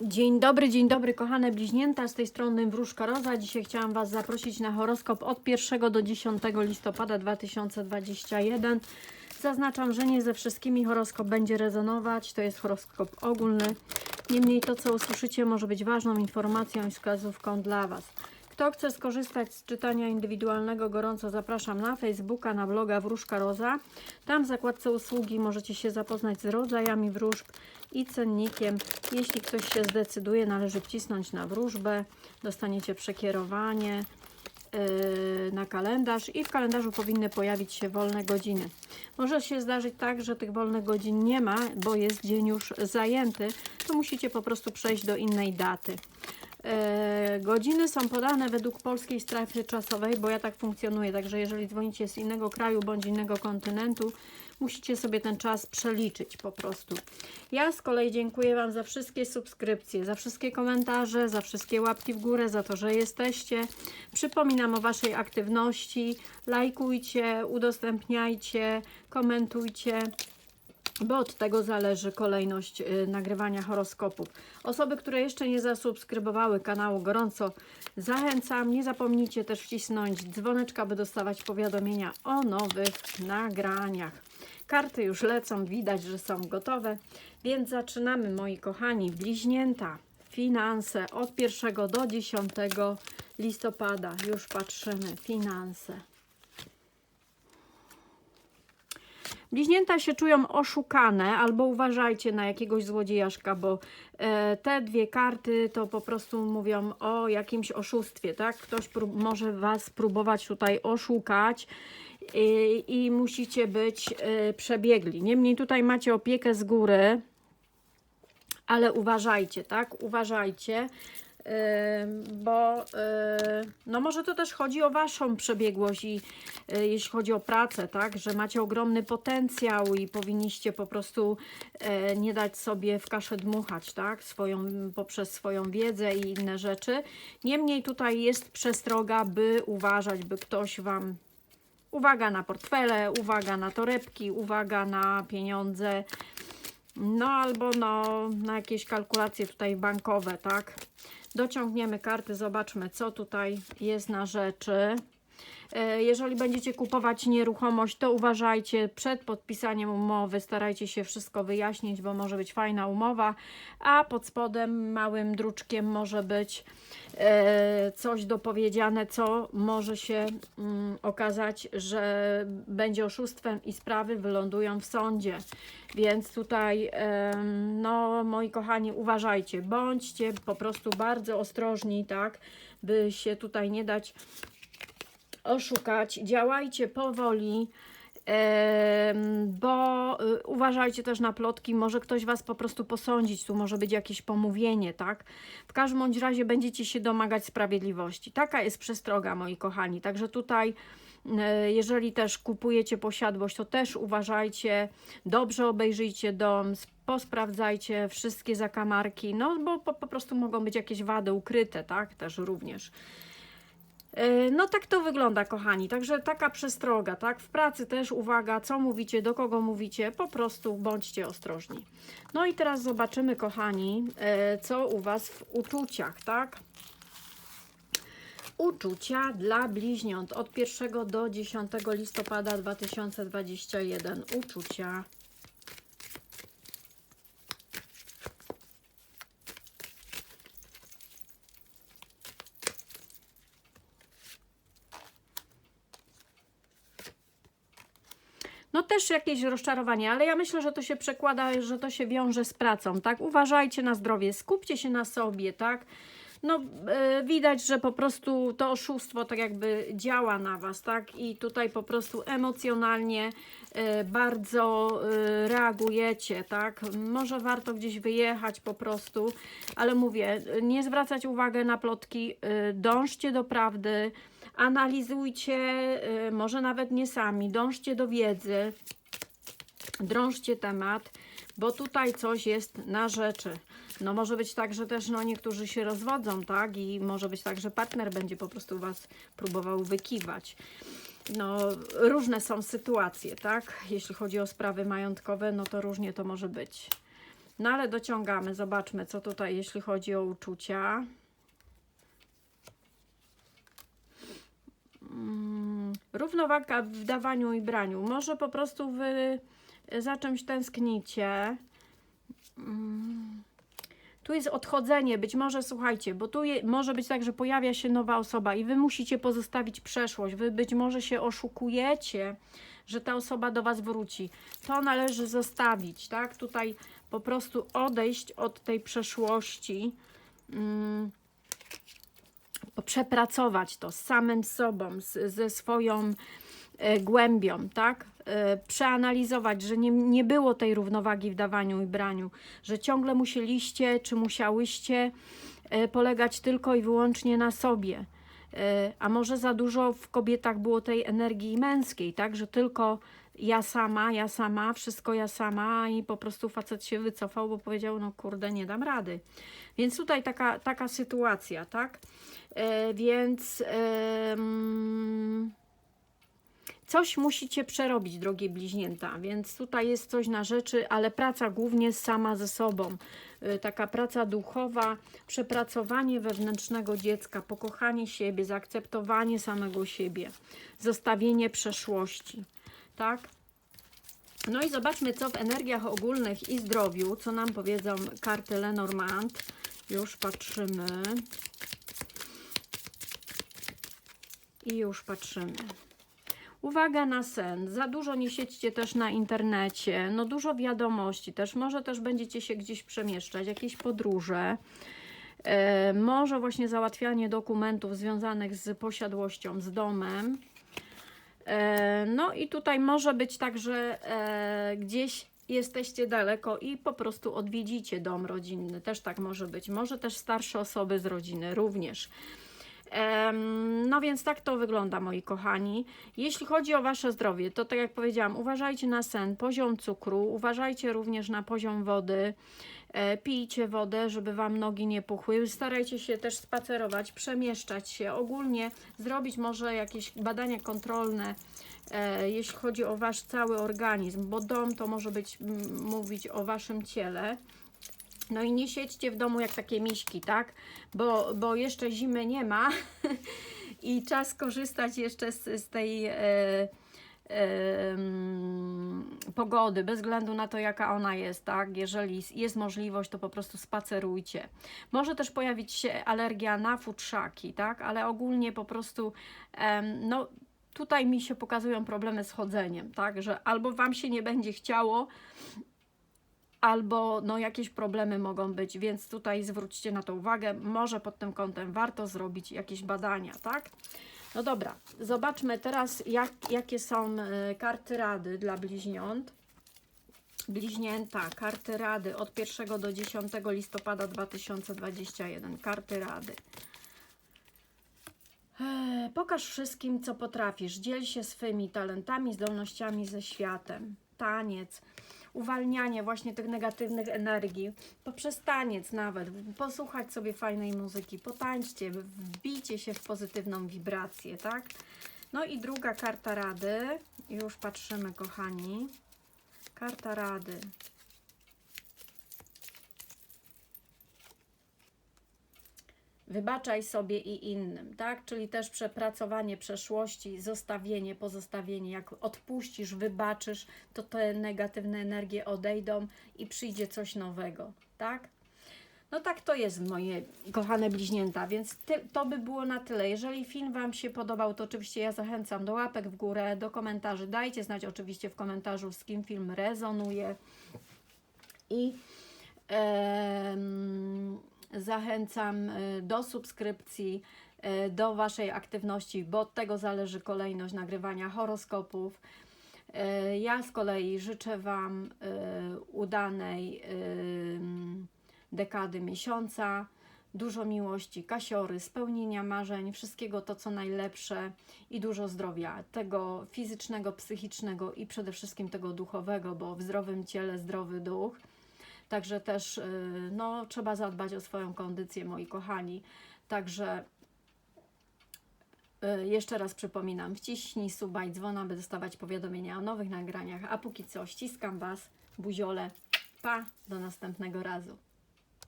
Dzień dobry, dzień dobry, kochane bliźnięta. Z tej strony Wróżka Roza. Dzisiaj chciałam Was zaprosić na horoskop od 1 do 10 listopada 2021. Zaznaczam, że nie ze wszystkimi horoskop będzie rezonować. To jest horoskop ogólny. Niemniej to, co usłyszycie, może być ważną informacją i wskazówką dla Was. Kto chce skorzystać z czytania indywidualnego, gorąco zapraszam na Facebooka, na bloga Wróżka Roza. Tam w zakładce usługi możecie się zapoznać z rodzajami wróżb i cennikiem. Jeśli ktoś się zdecyduje, należy wcisnąć na wróżbę, dostaniecie przekierowanie yy, na kalendarz i w kalendarzu powinny pojawić się wolne godziny. Może się zdarzyć tak, że tych wolnych godzin nie ma, bo jest dzień już zajęty, to musicie po prostu przejść do innej daty. E, godziny są podane według polskiej strefy czasowej, bo ja tak funkcjonuję. Także jeżeli dzwonicie z innego kraju bądź innego kontynentu, musicie sobie ten czas przeliczyć po prostu. Ja z kolei dziękuję Wam za wszystkie subskrypcje, za wszystkie komentarze, za wszystkie łapki w górę, za to, że jesteście. Przypominam o Waszej aktywności. Lajkujcie, udostępniajcie, komentujcie bo od tego zależy kolejność y, nagrywania horoskopów. Osoby, które jeszcze nie zasubskrybowały kanału, gorąco zachęcam. Nie zapomnijcie też wcisnąć dzwoneczka, by dostawać powiadomienia o nowych nagraniach. Karty już lecą, widać, że są gotowe, więc zaczynamy, moi kochani, bliźnięta. Finanse od 1 do 10 listopada. Już patrzymy. Finanse. Bliźnięta się czują oszukane, albo uważajcie na jakiegoś złodziejaszka, bo e, te dwie karty to po prostu mówią o jakimś oszustwie, tak? Ktoś może Was próbować tutaj oszukać i, i musicie być e, przebiegli. Niemniej tutaj macie opiekę z góry, ale uważajcie, tak? Uważajcie, bo y, no może to też chodzi o Waszą przebiegłość i y, jeśli chodzi o pracę, tak, że macie ogromny potencjał i powinniście po prostu y, nie dać sobie w kaszę dmuchać, tak, swoją, poprzez swoją wiedzę i inne rzeczy. Niemniej tutaj jest przestroga, by uważać, by ktoś Wam Uwaga na portfele, uwaga na torebki, uwaga na pieniądze, no albo no, na jakieś kalkulacje tutaj bankowe, tak? Dociągniemy karty, zobaczmy co tutaj jest na rzeczy. E, Jeżeli będziecie kupować nieruchomość, to uważajcie przed podpisaniem umowy, starajcie się wszystko wyjaśnić, bo może być fajna umowa, a pod spodem małym druczkiem może być e, coś dopowiedziane, co może się mm, okazać, że będzie oszustwem i sprawy wylądują w sądzie. Więc tutaj, no moi kochani, uważajcie, bądźcie po prostu bardzo ostrożni, tak, by się tutaj nie dać oszukać. Działajcie powoli, bo y, uważajcie też na plotki. Może ktoś was po prostu posądzić, tu może być jakieś pomówienie, tak? W każdym bądź razie będziecie się domagać sprawiedliwości. Taka jest przestroga, moi kochani. Także tutaj. y, Jeżeli też kupujecie posiadłość, to też uważajcie, dobrze obejrzyjcie dom, posprawdzajcie wszystkie zakamarki, no bo po, po prostu mogą być jakieś wady ukryte, tak? Też również. E, No tak to wygląda, kochani. Także taka przestroga, tak? W pracy też uwaga, co mówicie, do kogo mówicie, po prostu bądźcie ostrożni. No i teraz zobaczymy, kochani, e, co u Was w uczuciach, tak? Uczucia dla bliźniąt od 1 do 10 listopada 2021. Uczucia. No też jakieś rozczarowanie, ale ja myślę, że to się przekłada, że to się wiąże z pracą, tak? Uważajcie na zdrowie, skupcie się na sobie, tak? No e, widać, że po prostu to oszustwo tak jakby działa na Was, tak? I tutaj po prostu emocjonalnie e, bardzo e, reagujecie, tak? Może warto gdzieś wyjechać po prostu, ale mówię, nie zwracać uwagi na plotki, e, dążcie do prawdy, analizujcie, y, może nawet nie sami, dążcie do wiedzy, drążcie temat, bo tutaj coś jest na rzeczy. No może być tak, że też no, niektórzy się rozwodzą, tak? I może być tak, że partner będzie po prostu Was próbował wykiwać. No, różne są sytuacje, tak? Jeśli chodzi o sprawy majątkowe, no to różnie to może być. No ale dociągamy, zobaczmy co tutaj, jeśli chodzi o uczucia. Równowaga w dawaniu i braniu. Może po prostu wy za czymś tęsknicie. Mm, Tu jest odchodzenie, być może słuchajcie, bo tu je, może być tak, że pojawia się nowa osoba i wy musicie pozostawić przeszłość. Wy być może się oszukujecie, że ta osoba do was wróci. To należy zostawić, tak? Tutaj po prostu odejść od tej przeszłości. Mm, przepracować to z samym sobą, z, ze swoją e, głębią, tak? E, przeanalizować, że nie, nie było tej równowagi w dawaniu i braniu, że ciągle musieliście czy musiałyście e, polegać tylko i wyłącznie na sobie. A może za dużo w kobietach było tej energii męskiej, tak? Że tylko ja sama, ja sama, wszystko ja sama i po prostu facet się wycofał, bo powiedział, no kurde, nie dam rady. Więc tutaj taka, taka sytuacja, tak? E, więc em, coś musicie przerobić, drogie bliźnięta, więc tutaj jest coś na rzeczy, ale praca głównie sama ze sobą. E, Taka praca duchowa, przepracowanie wewnętrznego dziecka, pokochanie siebie, zaakceptowanie samego siebie, zostawienie przeszłości, tak? No i zobaczmy, co w energiach ogólnych i zdrowiu, co nam powiedzą karty Lenormand. Już patrzymy. I już patrzymy. Uwaga na sen. Za dużo nie siedźcie też na internecie. No dużo wiadomości też. Może też będziecie się gdzieś przemieszczać, jakieś podróże. E, może właśnie załatwianie dokumentów związanych z posiadłością, z domem. E, no i tutaj może być tak, że e, gdzieś jesteście daleko i po prostu odwiedzicie dom rodzinny. Też tak może być. Może też starsze osoby z rodziny również. No więc tak to wygląda, moi kochani. Jeśli chodzi o Wasze zdrowie, to tak jak powiedziałam, uważajcie na sen, poziom cukru, uważajcie również na poziom wody. E, Pijcie wodę, żeby Wam nogi nie puchły. Starajcie się też spacerować, przemieszczać się. Ogólnie zrobić może jakieś badania kontrolne, e, jeśli chodzi o Wasz cały organizm, bo dom to może być mówić o Waszym ciele. No i nie siedźcie w domu jak takie miśki, tak? Bo, bo jeszcze zimy nie ma i czas korzystać jeszcze z, z tej e, e, mm, pogody, bez względu na to, jaka ona jest, tak? Jeżeli jest możliwość, to po prostu spacerujcie. Może też pojawić się alergia na futrzaki, tak? Ale ogólnie po prostu, no tutaj mi się pokazują problemy z chodzeniem, tak? Że albo Wam się nie będzie chciało, albo no, jakieś problemy mogą być, więc tutaj zwróćcie na to uwagę. Może pod tym kątem warto zrobić jakieś badania, tak? No dobra, zobaczmy teraz, jak, jakie są e, karty rady dla bliźniąt. Bliźnięta, karty rady od 1 do 10 listopada 2021. Karty rady. Eee, Pokaż wszystkim, co potrafisz. Dziel się swymi talentami, zdolnościami ze światem. Taniec, uwalnianie właśnie tych negatywnych energii. Poprzez taniec nawet. Posłuchać sobie fajnej muzyki, potańczcie, wbijcie się w pozytywną wibrację, tak? No i druga karta rady. Już patrzymy, kochani. Karta rady. Wybaczaj sobie i innym, tak? Czyli też przepracowanie przeszłości, zostawienie, pozostawienie. Jak odpuścisz, wybaczysz, to te negatywne energie odejdą i przyjdzie coś nowego, tak? No tak to jest, moje kochane bliźnięta, więc ty, to by było na tyle. Jeżeli film Wam się podobał, to oczywiście ja zachęcam do łapek w górę, do komentarzy. Dajcie znać oczywiście w komentarzu, z kim film rezonuje. I em, zachęcam y, do subskrypcji, y, do Waszej aktywności, bo od tego zależy kolejność nagrywania horoskopów. Y, Ja z kolei życzę Wam udanej dekady miesiąca, dużo miłości, kasiory, spełnienia marzeń, wszystkiego to, co najlepsze i dużo zdrowia, tego fizycznego, psychicznego i przede wszystkim tego duchowego, bo w zdrowym ciele zdrowy duch. Także też y, no, trzeba zadbać o swoją kondycję, moi kochani. Także y, jeszcze raz przypominam, wciśnij suba i dzwona, by dostawać powiadomienia o nowych nagraniach. A póki co ściskam Was, buziole, Pa, do następnego razu.